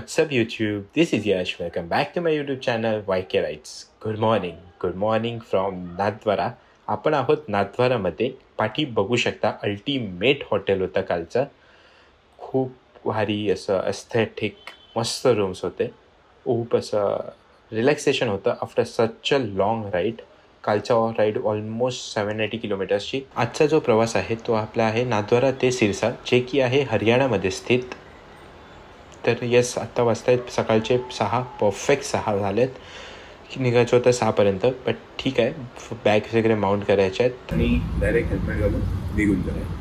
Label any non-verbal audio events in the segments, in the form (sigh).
What's up, YouTube? This is Yash. Welcome back to my YouTube channel, YK rights Good morning. Good morning from Nathdwara. आपण आहोत नाथद्वारामध्ये पाठी बघू शकता ultimate hotel होतं कालचं खूप भारी असं अस्थेटिक मस्त रूम्स होते खूप असं रिलॅक्सेशन होतं after such a long ride कालचा राईड ऑलमोस्ट सेवन एटी किलोमीटर्सची आजचा जो प्रवास आहे तो आपला आहे नाथद्वारा ते सिरसा जे की आहे हरियाणामध्ये स्थित तर येस आत्ता वाजतायत. सकाळचे सहा परफेक्ट सहा झालेत. निघायचं होतं सहापर्यंत बट ठीक आहे. बॅग्स वगैरे माउंट करायचे आहेत. आणि डायरेक्ट हेल्मेट घालून निघून जाईल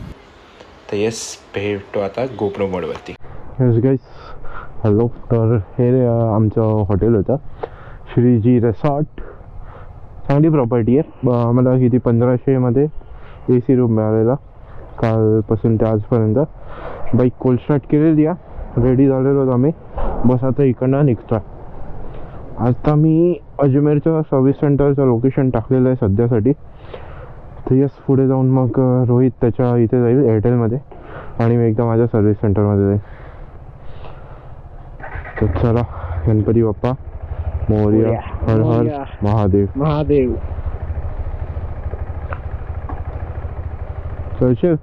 तर येस भेटतो आता गोप्रो मोडवरती येस गाईस हॅलो तर हे आमचं हॉटेल होतं. श्रीजी रेसॉर्ट चांगली प्रॉपर्टी आहे. आम्हाला किती पंधराशेमध्ये ए सी रूम मिळालेला. कालपासून ते आजपर्यंत. बाईक कोल्ड स्टार्ट केलेली आहे. रेडी झालेलो आम्ही. बस आता इकडनं निघतो आहे आता मी अजमेरच्या सर्व्हिस सेंटरचं लोकेशन टाकलेलं आहे सध्यासाठी. तर यस पुढे जाऊन मग रोहित त्याच्या इथे जाईल एअरटेलमध्ये आणि मी एकदा माझ्या सर्व्हिस सेंटरमध्ये जाईल. तर चला गणपती बाप्पा मोर्या हर हर. महादेव. महादेव. चलशील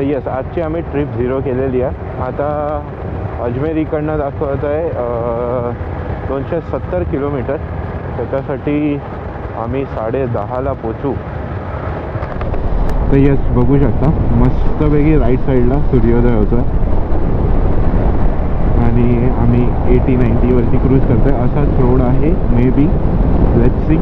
तर येस आजची आम्ही ट्रिप झिरो केलेली आहे. आता अजमेर इकडनं दाखवत आहे दोनशे सत्तर किलोमीटर. त्याच्यासाठी आम्ही साडे दहाला पोचू. तर येस बघू शकता. मस्तपैकी राईट साईडला सूर्योदय होतो आहे आणि आम्ही एटी नाईन्टीवरती क्रूज करतो आहे असाच रोड आहे maybe let see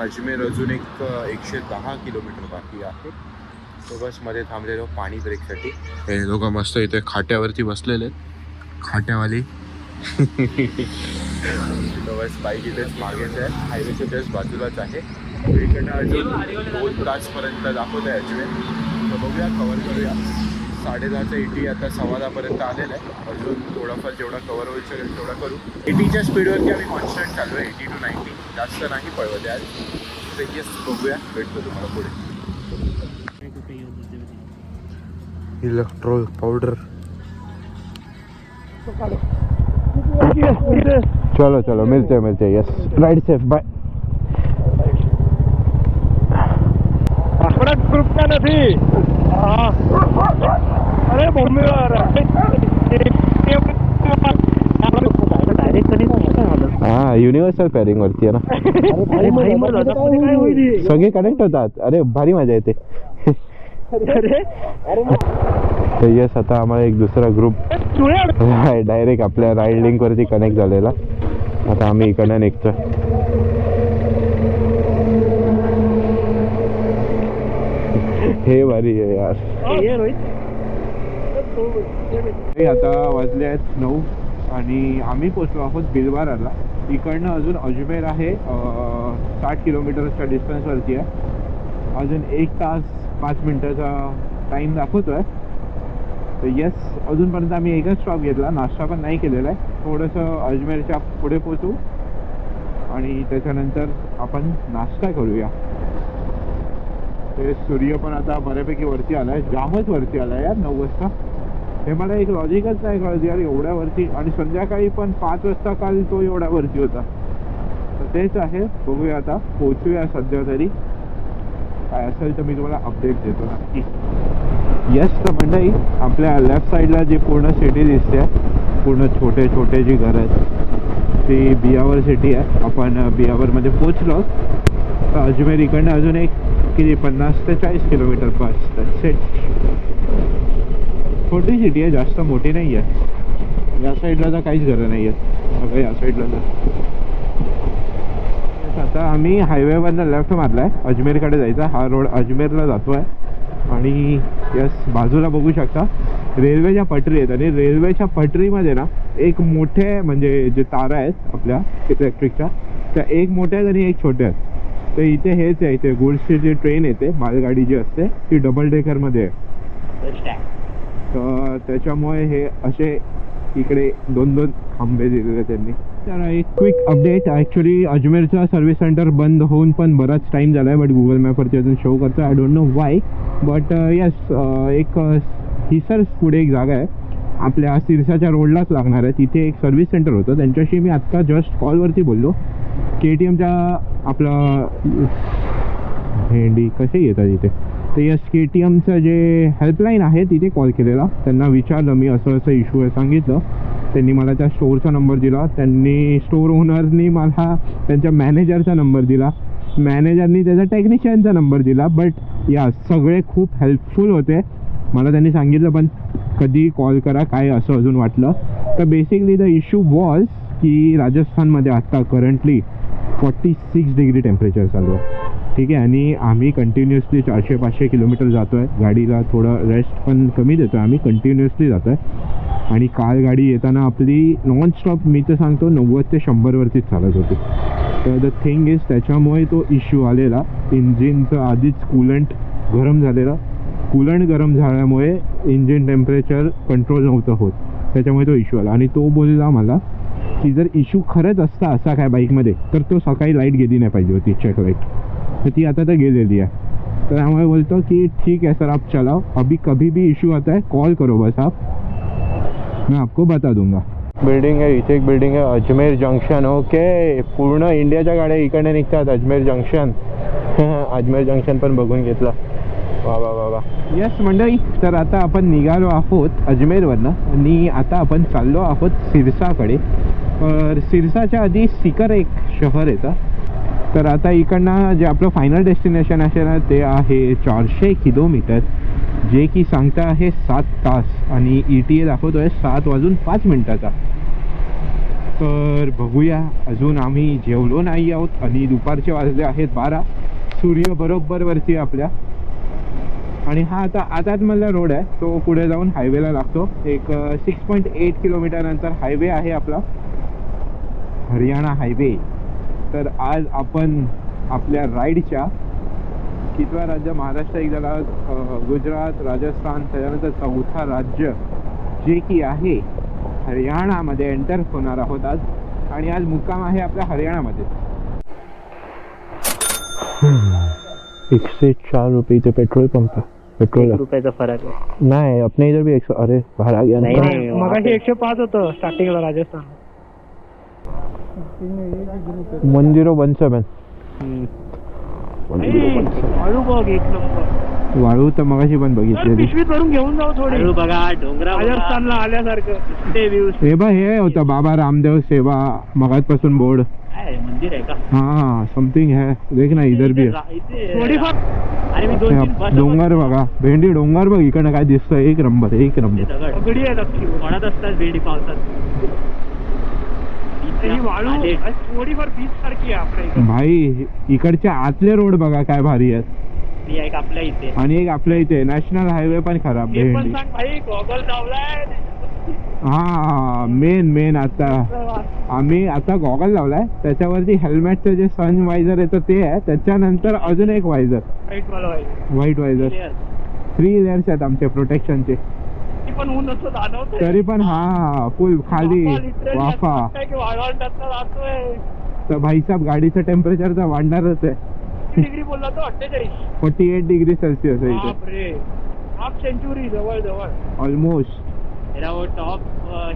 Ajmer अजून एक एकशे दहा किलोमीटर बाकी आहे. तो बसमध्ये थांबलेलो पाणी ब्रेकसाठी. हे लोक मस्त इथे खाट्यावरती बसलेले आहेत. खाट्यावाली. तो बस बाईक इथेच मागेच आहे. हायवेच्या जस्ट बाजूलाच आहे. इकडनं अजून दोन तासपर्यंत दाखवत आहे अजमेर. तर बघूया कवर करूया. साडेदहाचं एटी आता सव्वा दहापर्यंत आलेलं आहे. अजून थोडाफार जेवढा कवर होईल सगळं तेवढा करू. एटीच्या स्पीडवरती आम्ही कॉन्स्टंट चालू आहे एटी टू नाईन्टी जास्त नाही पळवते आज येस बघूया. भेटतो तुम्हाला पुढे. इलेक्ट्रोल पावडर चलो चलो मिलते मिळते मिलते हैं yes right safe bye group का नहीं। हा युनिव्हर्सल पॅरिंग वरती आहे ना. सगळे कनेक्ट होतात. अरे भारी मजा येते. तर येस आता आम्हाला एक दुसरा ग्रुप डायरेक्ट आपल्या राईड लिंक वरती कनेक्ट झालेला. आता आम्ही इकडनं निघतोय. हे भारी आहे यार. रोहित हो, हो. हे आता वाजले आहेत नऊ आणि आम्ही पोचलो आहोत बिलवाराला इकडनं अजून अजमेर आहे साठ किलोमीटरच्या डिस्टन्सवरती आहे. अजून एक तास पाच मिनटाचा टाईम आहे तर येस अजूनपर्यंत आम्ही एकच स्टॉप घेतला. नाश्ता पण नाही केलेला आहे. थोडंसं अजमेरच्या पुढे पोचू आणि त्याच्यानंतर आपण नाश्ता करूया. ते सूर्य पण आता बऱ्यापैकी वरती आला आहे जामच वरती आला आहे यार नऊ वाजता. हे मला एक लॉजिकच नाही कळत यार एवढ्या वरती. आणि संध्याकाळी पण पाच वाजता काल तो एवढ्या वरती होता. तर तेच आहे. बघूया आता. पोचूया सध्या तरी. काय असेल तर मी तुम्हाला अपडेट देतो नक्की. येस तर मंडळी आपल्या लेफ्ट साईडला जी पूर्ण सिटी दिसते पूर्ण छोटे छोटे जी घरं आहेत ती बियावर सिटी आहे. आपण बियावरमध्ये पोचलो तर अजमेर इकडनं अजून एक किती? पन्नास ते चाळीस किलोमीटर बस सेट छोटी सिटी आहे जास्त मोठी नाही आहे या साईडला तर काहीच घरं नाही आहेत सगळं या साईडला तर. आता आम्ही हायवेवरनं लेफ्ट मारला आहे अजमेरकडे जायचा. हा रोड अजमेरला जातो आहे आणि यस बाजूला बघू शकता. रेल्वेच्या पटरी आहेत. आणि रेल्वेच्या पटरीमध्ये ना एक मोठे म्हणजे जे तारा आहेत आपल्या इलेक्ट्रिकच्या त्या एक मोठ्या आहेत आणि एक छोट्या आहेत. तर इथे हेच आहे. इथे गुड्सची जी ट्रेन येते. मालगाडी जी असते ती डबल डेकरमध्ये आहे. तर त्याच्यामुळे हे असे इकडे दोन दोन खांबे दिलेले त्यांनी. तर एक क्विक अपडेट ॲक्च्युली अजमेरचा सर्व्हिस सेंटर बंद होऊन पण बराच टाईम झाला आहे बट गुगल मॅपवरती अजून शो करतो I don't know why but yes एक हिसर पुढे एक जागा आहे. आपल्या सिरसाच्या रोडलाच लागणार आहे. तिथे एक सर्व्हिस सेंटर होतं. त्यांच्याशी मी आत्ता जस्ट कॉलवरती बोललो. के टी एमच्या आपलं भेंडी कसे येतात इथे? तर यस के टी एमचं जे हेल्पलाईन आहे तिथे कॉल केलेला. त्यांना विचारलं मी असं असं इश्यू आहे सांगितलं. त्यांनी मला त्या स्टोअरचा नंबर दिला. त्यांनी स्टोअर ओनरनी मला त्यांच्या मॅनेजरचा नंबर दिला. मॅनेजरनी त्याचा टेक्निशियनचा नंबर दिला. बट या सगळे खूप हेल्पफुल होते. मला त्यांनी सांगितलं पण कधी कॉल करा काय असं अजून वाटलं? तर बेसिकली द इश्यू वॉज की राजस्थानमध्ये आत्ता currently forty six degree temperature चालू आहे. ठीक आहे आणि आम्ही कंटिन्युअसली चारशे पाचशे किलोमीटर जातो आहे गाडीला थोडं रेस्ट पण कमी देतो आहे आम्ही कंटिन्युअसली जातो आहे आणि काल गाडी येताना आपली नॉनस्टॉप मी तर सांगतो नव्वद ते शंभरवरतीच चालत होती. तर द थिंग इज त्याच्यामुळे तो इश्यू आलेला. इंजिनचं आधीच कूलंट गरम झालेला. कूलंट गरम झाल्यामुळे इंजिन टेम्परेचर कंट्रोल नव्हतं होत. त्याच्यामुळे तो इश्यू आला. आणि तो बोलला मला की जर इश्यू खरंच असता असा काय बाईकमध्ये तर तो सकाळी लाइट गेली नाही पाहिजे होती चेक लाइट तर ती आता तर गेलेली आहे. तर त्यामुळे बोलतो की ठीक है सर आप चलाओ. अभी कभी भी इशू आता है कॉल करो बस आप. मैं आपको बता दूंगा. बिल्डिंग आहे इथे एक बिल्डिंग आहे अजमेर जंक्शन. ओके पूर्ण इंडियाच्या गाड्या इकडे निघतात अजमेर जंक्शन. (laughs) अजमेर जंक्शन पण बघून घेतलं. वा वा वा वा. येस मंडळी तर आता आपण निघालो आहोत अजमेरवरनं. आणि आता आपण चाललो आहोत सिरसाकडे. तर सिरसाच्या आधी सिकर एक शहर येतं. तर आता इकडनं जे आपलं फायनल डेस्टिनेशन असेल ना ते आहे चारशे किलोमीटर. जे की सांगता आहे सात तास. आणि ई टी ए दाखवतो आहे सात वाजून पाच मिनटाचा. तर बघूया अजून आम्ही जेवलो नाही आहोत. आणि दुपारचे वाजले आहेत बारा. सूर्य बरोबर वरती आपल्या. आणि हा आता आताच मधला रोड आहे. तो पुढे जाऊन हायवेला लागतो. एक सिक्स पॉईंट एट किलोमीटर नंतर हायवे आहे आपला. हरियाणा हायवे तर आज आपण आपल्या राईडच्या कितवा राज्य? महाराष्ट्र एक झाला अ, गुजरात राजस्थान त्याच्यानंतर चौथा राज्य जे की आहे हरियाणामध्ये एंटर होणार आहोत आज. आणि आज मुक्काम आहे आपल्या हरियाणामध्ये. एकशे चार रुपये इथे पेट्रोल पंप पेट्रोल रुपयाचा फरक नाही अपने इधर भी एकशे अरे बाहेर आ गया नाही, ना. नाही. मगाशी एकशे पाच होतं स्टार्टिंगला Rajasthan. One zero one seven. वाळू बघ एक नंबर. वाळू तर मगाशी पण तर बघितलेली पिशवीत भरून घेऊन जाऊ थोडी. हळू बघा डोंगरा राजस्थानला आल्यासारखं. ते व्ह्यूज हे बघ हे होतं बाबा रामदेव सेवा मगातपासून बोर्ड. मंदिर आहे का? हाँ समथिंग है देख ना इधर भी है इथे- थोडीफार अरे मी दोन तीन डोंगर बघा. भेंडी डोंगर बघ इकडनं काय दिसतंय. एक नंबर एक नंबर. दगड दगडी आहे नक्की म्हणत असतात भेंडी पावसात? ही वाळू आले. थोडीफार बीच सारखी आहे आपल्या इकडे. भाई इकडच्या आतले रोड बघा काय भारी आहेत. ती एक आपल्या इथे. आणि एक आपल्या इथे. नॅशनल हायवे पण खराब हे पण भेंडी. सांग भाई गॉगल लावलाय. हा मेन मेन आता. आम्ही आता गॉगल लावलाय. त्याच्यावरती हेल्मेटचं जे सन वायझर येतं ते आहे. त्याच्यानंतर अजून एक visor. White visor. Three layers आहेत आमचे प्रोटेक्शनचे पण ऊन असं जाणवत तरी पण हा फुल खाली वाफा. जातोय. तर भाईसाहेब गाडीचं टेम्परेचर तर वाढणारच आहे. डिग्री बोलला तो? अठ्ठेचाळीस. फोर्टी एट डिग्री सेल्सिअस आहे हाफ़ सेंचुरी जवळ जवळ ऑलमोस्ट मेरा वो टॉप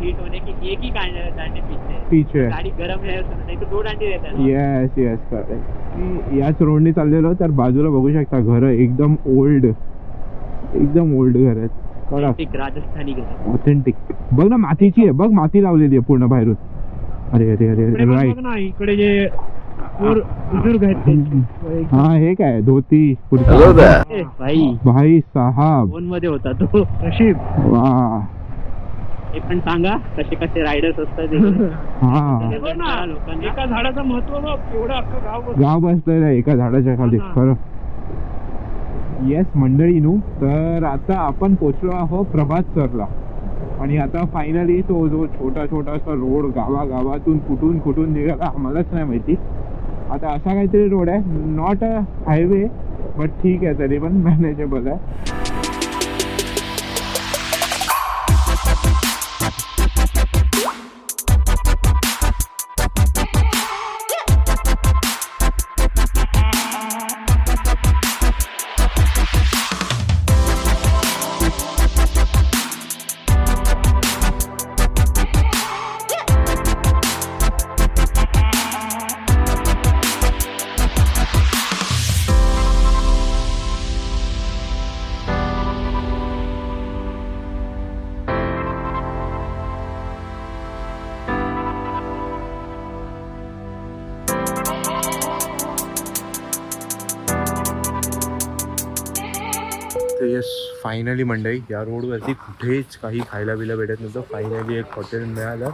हीट होने की एक ही पीछे. पीछे. गाड़ी गर्म है नहीं तो दो डांडे रहते हैं ना। येस येस करेक्ट याच रोडनी चाललेलो तर बाजूला बघू शकता घरं एकदम ओल्ड एकदम ओल्ड घर आहेत. राजस्थानी ऑथेंटिक बघ ना मातीची आहे. बघ माती लावलेली आहे पूर्ण बाहेरून. अरे अरे अरे इकडे पण राईट बघ ना इकडे जे बुजुर्ग आहेत. हा हे काय? धोती कुर्ता. ए, भाई. भाई साहब. फोनमध्ये होता तो. नशीब. वा. हे पण सांगा कसे कसे रायडर्स असतात इकडे. हा. हे बघ ना लोकांना- एका झाडाचं महत्त्व बघ एवढं अख्खं गाव बघ. गाव बसलेलं आहे एका झाडाच्या खाली. खरं. येस मंडळीनू तर आता आपण पोचलो आहोत प्रभात सरला. आणि आता फायनली तो जो छोटा छोटासा रोड गावागावातून कुठून कुठून निघाला आम्हालाच नाही माहिती. आता असा काहीतरी रोड आहे नॉट अ हायवे बट ठीक आहे तरी पण मॅनेजेबल आहे. फायनली मंडळी या रोडवरती कुठेच काही खायला बिला भेटत नव्हतं. फायनली एक हॉटेल मिळालं.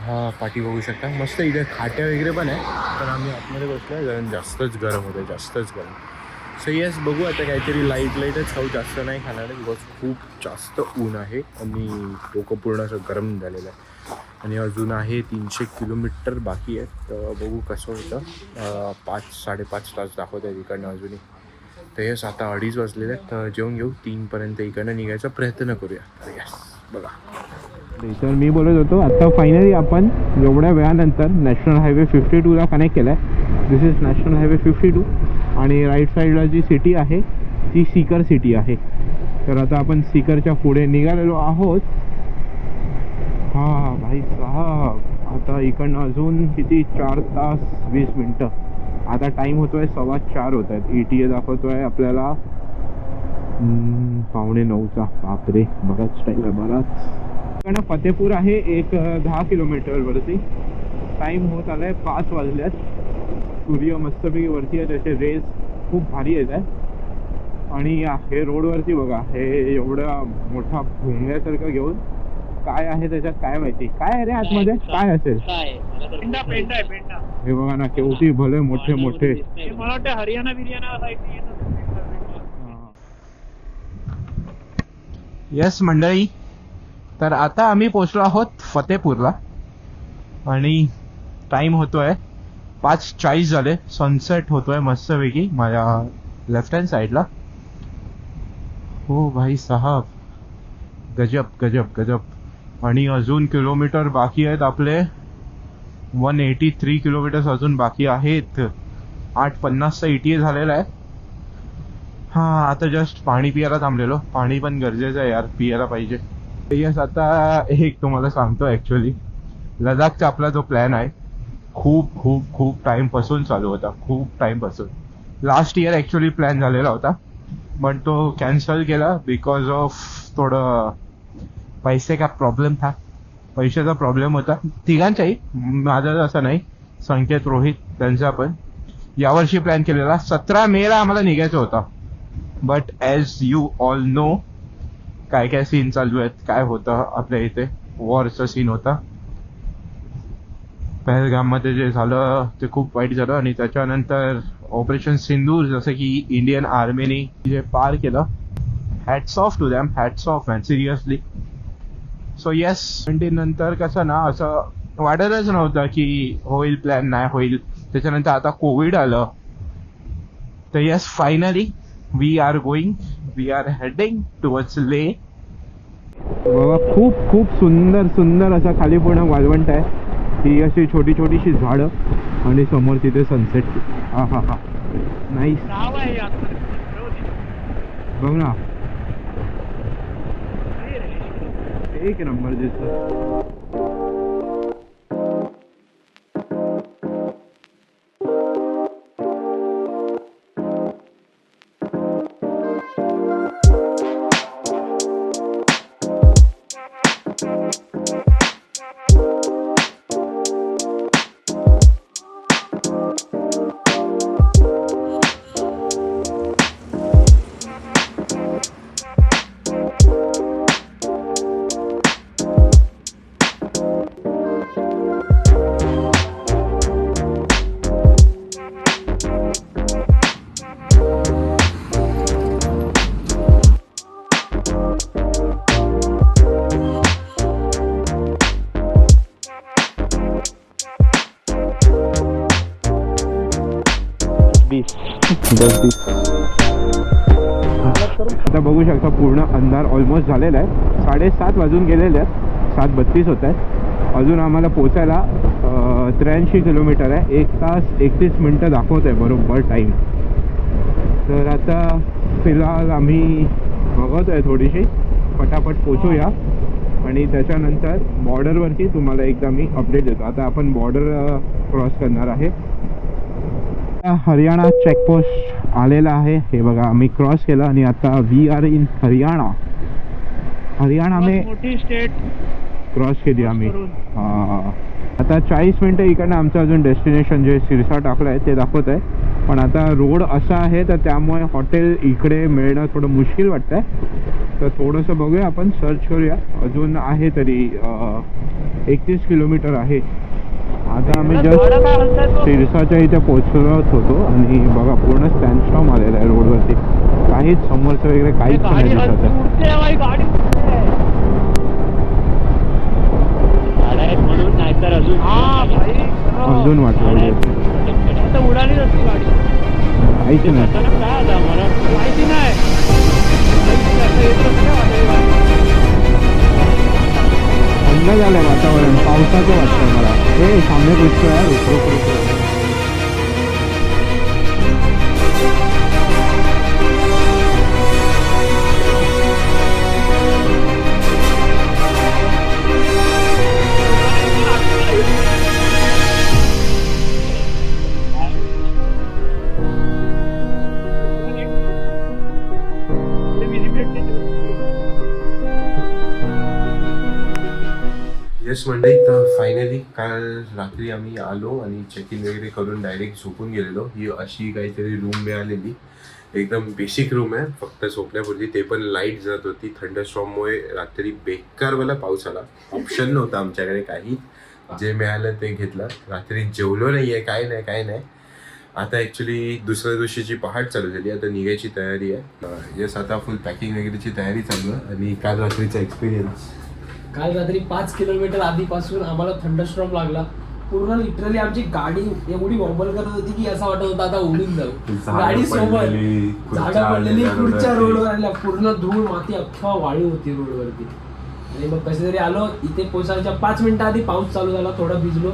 हा पाठी बघू शकता. मस्त इथे खाट्या वगैरे पण आहे पण आम्ही आतमध्ये बसलो आहे कारण जास्तच गरम होतं जास्तच गरम. सो येस बघू आता काहीतरी लाइट लाईटच खाऊ. जास्त नाही खाणार बिकॉज खूप जास्त ऊन आहे आणि डोकं पूर्ण असं गरम झालेलं आहे. आणि अजून आहे तीनशे किलोमीटर बाकी आहे तर बघू कसं होतं. पाच साडेपाच तास दाखवत आहे इकडनं अजूनही. तर येस आता अडीच वाजलेले आहेत. तर जेवून घेऊ. तीनपर्यंत इकडनं निघायचा प्रयत्न करूया. तर येस बघा. तर मी बोलत होतो आता फायनली आपण एवढ्या वेळानंतर नॅशनल हायवे फिफ्टी टूला कनेक्ट केला आहे this is national highway fifty two आणि राईट साईडला जी सिटी आहे ती सीकर सिटी आहे. तर आता आपण सीकरच्या पुढे निघालेलो आहोत. हां भाई साहब आता इकडनं अजून किती? चार तास वीस मिनटं. आता टाइम होतोय सव्वा चार होत आहेत. ई टी ए दाखवतोय आपल्याला. हम्म, पावणे नऊचा. बापरे बराच टाइम आहे बराच. इकडनं फतेपूर आहे एक दहा किलोमीटरवरती टाइम होत आलाय पाच वाजल्यात. सूर्य मस्तपैकी वरती आहे त्याचे रेस खूप भारी येत आहे आणि हे रोडवरती बघा हे एवढा मोठा भोंग्यासारखं घेऊन काय आहे त्याच्यात काय माहिती? काय आहे रे आतमध्ये? काय असेल? हे बघा ना केवढी भले मोठे मोठे. मला वाटतं हरियाणा. येस मंडळी. तर आता आम्ही पोचलो आहोत फतेपूरला. आणि टाइम होतोय पाच चाळीस झाले. सनसेट होतोय मस्तपैकी माझ्या लेफ्ट हँड साईडला हो भाई साहब. गजब गजब गजब. आणि अजून किलोमीटर बाकी आहेत आपले. वन एटी थ्री किलोमीटर्स अजून बाकी आहेत. आठ पन्नासचा ई टी ए झालेला आहे. हा आता जस्ट पाणी पियाला थांबलेलो. पाणी पण गरजेचं आहे यार पियाला पाहिजे. यस आता एक तुम्हाला सांगतो ॲक्च्युली लडाखचा आपला जो प्लॅन आहे खूप खूप खूप टाईमपासून चालू होता. खूप टाईमपासून लास्ट इयर ॲक्च्युली प्लॅन झालेला होता. पण तो कॅन्सल केला बिकॉज ऑफ थोडं पैसे का प्रॉब्लेम था. पैशाचा प्रॉब्लेम होता. तिघांचाही माझा असं नाही. संकेत रोहित त्यांचा पण. यावर्षी प्लॅन केलेला. सतरा मेला आम्हाला निघायचा होता. But as you all know काय काय सीन चालू आहेत काय होतं आपल्या इथे? वॉरचा सीन होता. पहलगाममध्ये जे झालं ते खूप वाईट झालं आणि त्याच्यानंतर ऑपरेशन सिंदूर जसं की इंडियन आर्मीने जे पार केलं hats off to them hats off man seriously so yes नंतर कसं ना असं वाटतच नव्हतं की होईल प्लॅन नाही होईल त्याच्यानंतर आता कोविड आलं तर yes finally we are going we are heading towards Leh बाबा खूप खूप सुंदर सुंदर असा खाली पूर्ण वाळवंट आहे. ही अशी छोटी छोटीशी झाडं आणि समोर तिथे सनसेट हा हा हा हे ते. बघ ना नाही रे. एक नंबर दिसतं बीस. दस बीस. आता बघू शकता पूर्ण अंधार ऑलमोस्ट झालेला आहे. साडेसात वाजून गेलेले आहेत. सात बत्तीस होत आहेत. अजून आम्हाला पोचायला त्र्याऐंशी किलोमीटर आहे. एक तास एकतीस मिनटं दाखवत आहे बरोबर टाईम तर आता फिलहाल आम्ही बघत आहे थोडीशी. पटापट पोचूया. आणि त्याच्यानंतर बॉर्डरवरती तुम्हाला एकदा मी अपडेट देतो. आता आपण बॉर्डर क्रॉस करणार आहे. हरियाणा चेकपोस्ट आलेला आहे. हे बघा आम्ही क्रॉस केलं आणि आता we are in Haryana. Haryana में स्टेट क्रॉस केली आम्ही. हा. आता चाळीस मिनटं इकडनं आमचं अजून डेस्टिनेशन जे सिरसा टाकलं आहे ते दाखवत आहे. पण आता रोड असा आहे तर त्यामुळे हॉटेल इकडे मिळणं थोडं मुश्किल वाटतं आहे तर थोडंसं बघूया आपण सर्च करूया. अजून आहे तरी एकतीस किलोमीटर आहे. आता आम्ही जस्ट? सिरसाच्या इथे पोहोचत होतो आणि बघा पूर्ण स्टँडस्टॉम आलेला आहे रोडवरती. काहीच समोरचं वगैरे काहीच नाही दिसत आहे. उडते आहे बाई, वातावरण पावसाचं वाटतं मला हे सामने पुष्कळ आहे काल रात्री आम्ही आलो आणि चेक इन वगैरे करून डायरेक्ट झोपून गेलेलो. ही अशी काहीतरी रूम मिळालेली. एकदम बेसिक रूम आहे. फक्त झोपण्यापूर्वी ते पण लाइट जात होती. थंडरस्टॉर्ममुळे रात्री बेकारवाला पाऊस आला. ऑप्शन नव्हता आमच्याकडे काही. जे मिळालं ते घेतलं. रात्री जेवलो नाही आहे काय नाही काय नाही. आता ॲक्च्युली दुसऱ्या दिवशीची पहाट चालू झाली. आता निघायची तयारी आहे. यस आता फुल पॅकिंग वगैरेची तयारी चालू आहे. आणि काल रात्रीचा एक्सपिरियन्स काल रात्री पाच किलोमीटर आधीपासून आम्हाला थंडस्ट्रॉम लागला. पूर्ण लिटरली आमची गाडी एवढी वॉबल करत होती की असं वाटत होतं आता उडून जाऊ. गाडी सोबत. झाडं पडलेली पुढच्या. रोडवर आल्या. पूर्ण धूळ माती अख्खा वाळू होती रोडवरती. आणि मग कसे तरी आलो इथे पोचायच्या पाच मिनिटं आधी पाऊस चालू झाला थोडा भिजलो.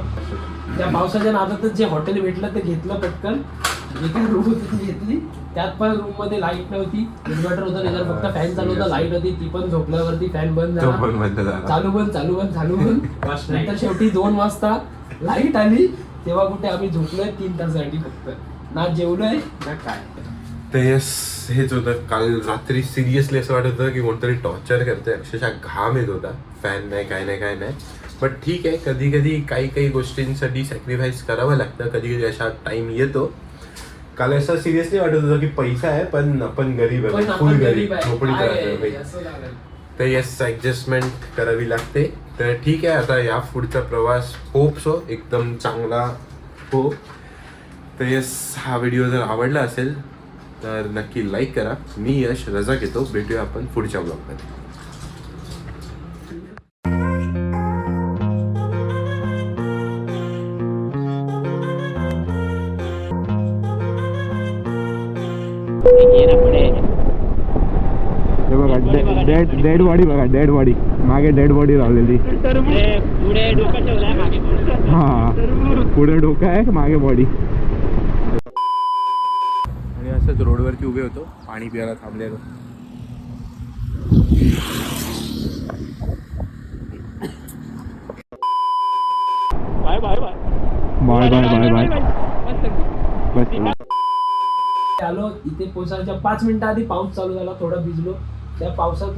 त्या पावसाच्या नादातच जे हॉटेल भेटलं ते घेतलं पटकन. काही रूम होती घेतली? त्यात पण रूममध्ये लाइट नव्हती. इन्व्हर्टर होतं त्याच्यावर फक्त फॅन चालू होता लाइट होती ती पण झोपल्यावरती फॅन बंद झाला. चालू बंद चालू बंद चालू बंद. (laughs) नंतर शेवटी दोन वाजता लाइट आली. तेव्हा कुठे आम्ही झोपलोय तीन तासासाठी फक्त. ना जेवलोय ना काय. तर येस हेच होतं. काल रात्री सिरियसली असं वाटत होतं की कोणतरी टॉर्चर करतंय. अक्षरशः घाम येत होता. फॅन नाही काय नाही काय नाही. बट ठीक आहे कधी कधी काही काही गोष्टींसाठी सॅक्रिफाईस करावं लागतं. कधी कधी अशा टाइम येतो. काल असं सिरियसली वाटत होतं की पैसा आहे पण आपण गरीब आहे फुल गरीब लागलं. तर येस ॲडजस्टमेंट करावी लागते. तर ठीक आहे आता या पुढचा प्रवास होप सो एकदम चांगला हो. तर येस हा व्हिडिओ जर आवडला असेल तर नक्की लाईक करा. मी यश रजा घेतो. भेटूया आपण पुढच्या ब्लॉगमध्ये डेड डेड बॉडी बघा डेड बॉडी. मागे डेड बॉडी लावलेली. हा पुढे डोकं आहे मागे बॉडी. आणि असंच रोडवरती उभे होतो पाणी पियाला थांबलेलो. Bye bye bye. Bye bye आलो इथे पोचायच्या पाच मिनिटं आधी पाऊस चालू झाला थोडा भिजलो. त्या पावसात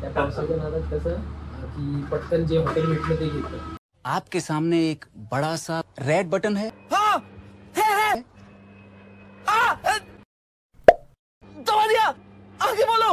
त्या पावसाच्या नादात कसं की पटकन जे हॉटेल भेटलं ते घेतलं. आपके सामने एक बड़ा सा रेड बटन है। हाँ, है, है। आ, दबा दिया! आगे बोलो!